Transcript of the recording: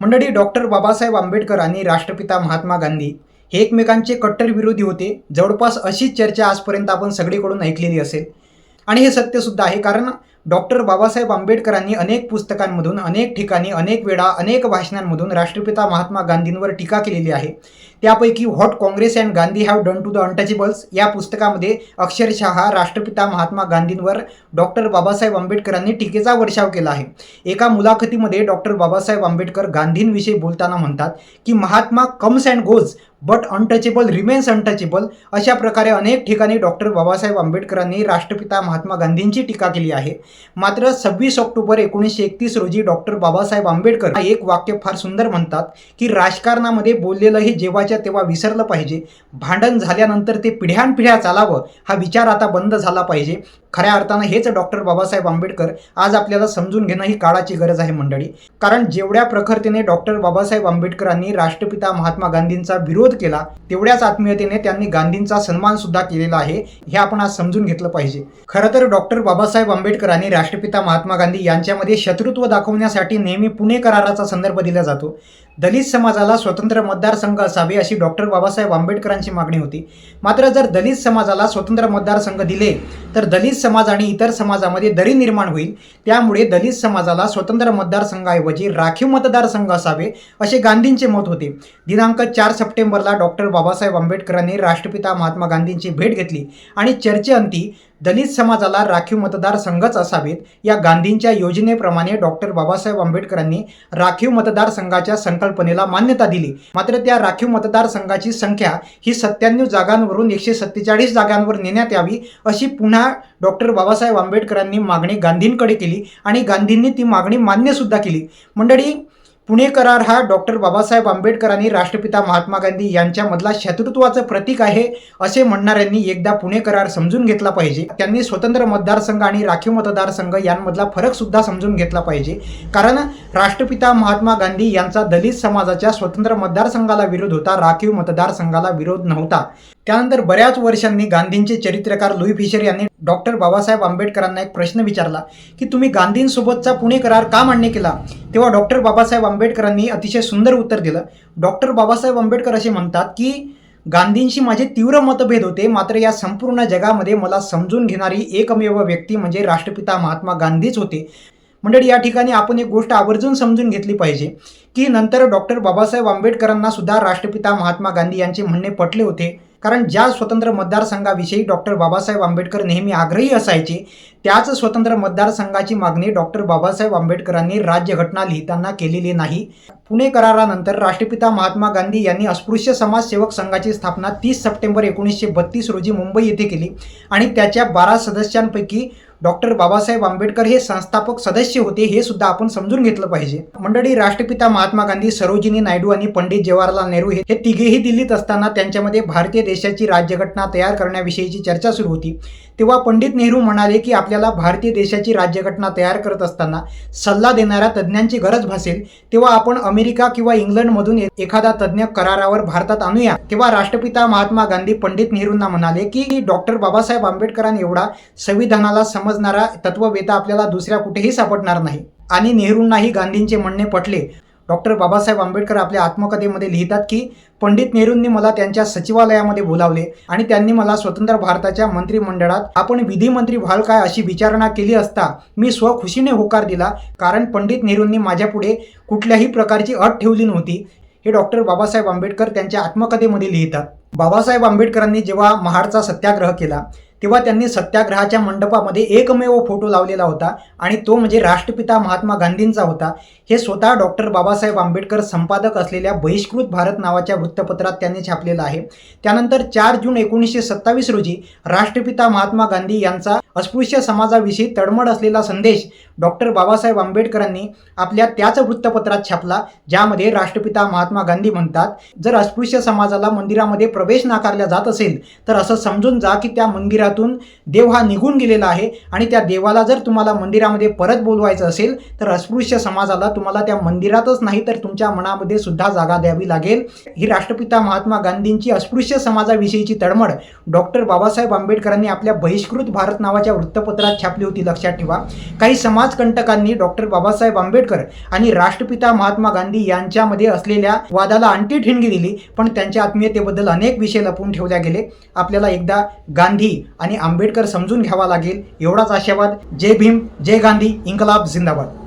मंडळी डॉक्टर बाबासाहेब आंबेडकर आणि राष्ट्रपिता महात्मा गांधी हे एकमेकांचे कट्टर विरोधी होते. जवळपास अशीच चर्चा आजपर्यंत आपण सगळीकडून ऐकलेली असेल. आणि हे सत्यसुद्धा आहे कारण डॉक्टर बाबासाहेब आंबेडकरांनी अनेक पुस्तकांमधून अनेक ठिकाणी अनेक वेळा अनेक भाषणांमधून राष्ट्रपिता महात्मा गांधींवर टीका केलेली आहे. त्यापैकी what Congress and Gandhi have done to the untouchables या पुस्तकामध्ये अक्षरशः राष्ट्रपिता महात्मा गांधींवर डॉक्टर बाबासाहेब आंबेडकरांनी टीकेचा वर्षाव केला आहे. एका मुलाखतीमध्ये डॉक्टर बाबासाहेब आंबेडकर गांधींविषयी बोलताना म्हणतात की Mahatma comes and goes but untouchable remains untouchable. अशा प्रकारे अनेक ठिकाणी डॉक्टर बाबासाहेब आंबेडकरांनी राष्ट्रपिता महात्मा गांधींची टीका केली आहे. मात्र सव्वीस ऑक्टोबर एकोणीसशे एकतीस रोजी डॉक्टर बाबासाहेब आंबेडकर एक वाक्य फार सुंदर म्हणतात की राजकारणामध्ये बोललेलं हे जेव्हा ठेवायच्या तेव्हा विसरलं पाहिजे. भांडण झाल्यानंतर ते पिढ्यानपिढ्या चालावं हा विचार आता बंद झाला पाहिजे. खऱ्या अर्थानं हेच डॉक्टर बाबासाहेब आंबेडकर आज आपल्याला समजून घेणं ही काळाची गरज आहे मंडळी. कारण जेवढ्या प्रखरतेने डॉक्टर बाबासाहेब आंबेडकरांनी राष्ट्रपिता महात्मा गांधींचा विरोध केला तेवढ्याच आत्मीयतेने त्यांनी गांधींचा सन्मान सुद्धा केलेला आहे हे आपण आज समजून घेतलं पाहिजे. खरं तर डॉक्टर बाबासाहेब आंबेडकरांनी राष्ट्रपिता महात्मा गांधी यांच्यामध्ये शत्रुत्व दाखवण्यासाठी नेहमी पुणे कराराचा संदर्भ दिला जातो. दलित समाजाला स्वतंत्र मतदारसंघ असावे अशी डॉक्टर बाबासाहेब आंबेडकरांची मागणी होती. मात्र जर दलित समाजाला स्वतंत्र मतदारसंघ दिले तर दलित समाज आणि इतर समाजामध्ये दरी निर्माण होईल. त्यामुळे दलित समाजाला स्वतंत्र मतदारसंघाऐवजी राखीव मतदारसंघ असावे असे गांधींचे मत होते. दिनांक चार सप्टेंबरला डॉक्टर बाबासाहेब आंबेडकरांनी राष्ट्रपिता महात्मा गांधींची भेट घेतली आणि चर्चेअंती दलित समाजाला राखीव मतदारसंघच असावेत या गांधींच्या योजनेप्रमाणे डॉक्टर बाबासाहेब आंबेडकरांनी राखीव मतदारसंघाच्या संकल्पनेला मान्यता दिली. मात्र त्या राखीव मतदारसंघाची संख्या ही सत्त्याण्णव जागांवरून एकशे सत्तेचाळीस जागांवर नेण्यात यावी अशी पुन्हा डॉक्टर बाबासाहेब आंबेडकरांनी मागणी गांधींकडे केली आणि गांधींनी ती मागणी मान्यसुद्धा केली. मंडळी पुणे करार हा डॉक्टर बाबासाहेब आंबेडकरांनी राष्ट्रपिता महात्मा गांधी यांच्यामधला शत्रुत्वाचं प्रतीक आहे असे म्हणणाऱ्यांनी एकदा पुणे करार समजून घेतला पाहिजे. त्यांनी स्वतंत्र मतदारसंघ आणि राखीव मतदारसंघ यांमधला फरक सुद्धा समजून घेतला पाहिजे. कारण राष्ट्रपिता महात्मा गांधी यांचा दलित समाजाच्या स्वतंत्र मतदारसंघाला विरोध होता राखीव मतदारसंघाला विरोध नव्हता. त्यानंतर बऱ्याच वर्षांनी गांधींचे चरित्रकार लुई फिशर यांनी डॉक्टर बाबासाहेब आंबेडकरांना एक प्रश्न विचारला की तुम्ही गांधींसोबतचा पुणे करार का मान्य केला? तेव्हा डॉक्टर बाबासाहेब आंबेडकरांनी अतिशय सुंदर उत्तर दिलं. डॉक्टर बाबासाहेब आंबेडकर असे म्हणतात की गांधींशी माझे तीव्र मतभेद होते मात्र या संपूर्ण जगामध्ये मला समजून घेणारी एकमेव व्यक्ती म्हणजे राष्ट्रपिता महात्मा गांधीच होते. मंडळी या ठिकाणी आपण एक गोष्ट आवर्जून समजून घेतली पाहिजे की नंतर डॉक्टर बाबासाहेब आंबेडकरांना सुद्धा राष्ट्रपिता महात्मा गांधी यांचे म्हणणे पटले होते. कारण ज्या स्वतंत्र मतदारसंघाविषयी डॉक्टर बाबासाहेब आंबेडकर नेहमी आग्रही असायचे त्याच स्वतंत्र मतदारसंघाची मागणी डॉक्टर बाबासाहेब आंबेडकरांनी राज्यघटना लिहिताना केलेली नाही. पुणे करारानंतर राष्ट्रपिता महात्मा गांधी यांनी अस्पृश्य समाजसेवक संघाची स्थापना तीस सप्टेंबर एकोणीसशे बत्तीस रोजी मुंबई येथे केली आणि त्याच्या बारा सदस्यांपैकी डॉक्टर बाबासाहेब आंबेडकर हे संस्थापक सदस्य होते हे सुद्धा आपण समजून घेतलं पाहिजे. मंडळी राष्ट्रपिता महात्मा गांधी सरोजिनी नायडू आणि पंडित जवाहरलाल नेहरू हे तिघेही दिल्लीत असताना त्यांच्यामध्ये भारतीय देशाची राज्यघटना तयार करण्याविषयीची चर्चा सुरू होती. तेव्हा पंडित नेहरू म्हणाले की आपल्याला भारतीय देशाची राज्यघटना तयार करत असताना सल्ला देणाऱ्या तज्ज्ञांची गरज भासेल. तेव्हा आपण अमेरिका किंवा इंग्लंडमधून एखादा तज्ज्ञ करारावर भारतात आणूया. तेव्हा राष्ट्रपिता महात्मा गांधी पंडित नेहरूंना म्हणाले की डॉक्टर बाबासाहेब आंबेडकरांनी एवढा संविधानाला सम समजणारा तत्ववेता आपल्याला दुसऱ्या कुठेही सापडणार नाही. आणि नेहरूंनाही गांधींचे म्हणणे पटले. डॉक्टर बाबासाहेब आंबेडकर आपल्या आत्मकथेमध्ये लिहितात की पंडित नेहरूंनी मला त्यांच्या सचिवालयामध्ये बोलावले आणि त्यांनी मला स्वतंत्र भारताच्या मंत्रिमंडळात आपण विधिमंत्री व्हाल काय अशी विचारणा केली असता मी स्वखुशीने होकार दिला कारण पंडित नेहरूंनी माझ्यापुढे कुठल्याही प्रकारची अट ठेवली नव्हती. हे डॉक्टर बाबासाहेब आंबेडकर त्यांच्या आत्मकथेमध्ये लिहितात. बाबासाहेब आंबेडकरांनी जेव्हा महाडचा सत्याग्रह केला तेव्हा त्यांनी सत्याग्रहाच्या मंडपामध्ये एकमेव फोटो लावलेला होता आणि तो म्हणजे राष्ट्रपिता महात्मा गांधींचा होता. हे स्वतः डॉक्टर बाबासाहेब आंबेडकर संपादक असलेल्या बहिष्कृत भारत नावाच्या वृत्तपत्रात त्यांनी छापलेलं आहे. त्यानंतर चार जून एकोणीसशे सत्तावीस रोजी राष्ट्रपिता महात्मा गांधी यांचा अस्पृश्य समाजाविषयी तडमड असलेला संदेश डॉक्टर बाबासाहेब आंबेडकरांनी आपल्या त्याच वृत्तपत्रात छापला ज्यामध्ये राष्ट्रपिता महात्मा गांधी म्हणतात जर अस्पृश्य समाजाला मंदिरामध्ये प्रवेश नाकारला जात असेल तर असं समजून जा की त्या मंदिरातून देव हा निघून गेलेला आहे आणि त्या देवाला जर तुम्हाला मंदिरामध्ये परत बोलवायचं असेल तर अस्पृश्य समाजाला तुम्हाला त्या मंदिरातच नाही तर तुमच्या मनामध्ये सुद्धा जागा द्यावी लागेल. ही राष्ट्रपिता महात्मा गांधींची अस्पृश्य समाजाविषयीची तडमड डॉक्टर बाबासाहेब आंबेडकरांनी आपल्या बहिष्कृत भारत नावाच्या नावाच्या वृत्तपत्रात छापली होती. लक्षात ठेवा. काही समाजकंटकांनी डॉक्टर बाबासाहेब आंबेडकर आणि राष्ट्रपिता महात्मा गांधी यांच्यामध्ये असलेल्या वादाला आणखी ठिणगी दिली पण त्यांच्या आत्मीयतेबद्दल अनेक विषय लपवून ठेवल्या गेले. आपल्याला एकदा गांधी आणि आंबेडकर समजून घ्यावा लागेल. एवढाच आशावाद जय भीम जय गांधी इन्कलाब जिंदाबाद.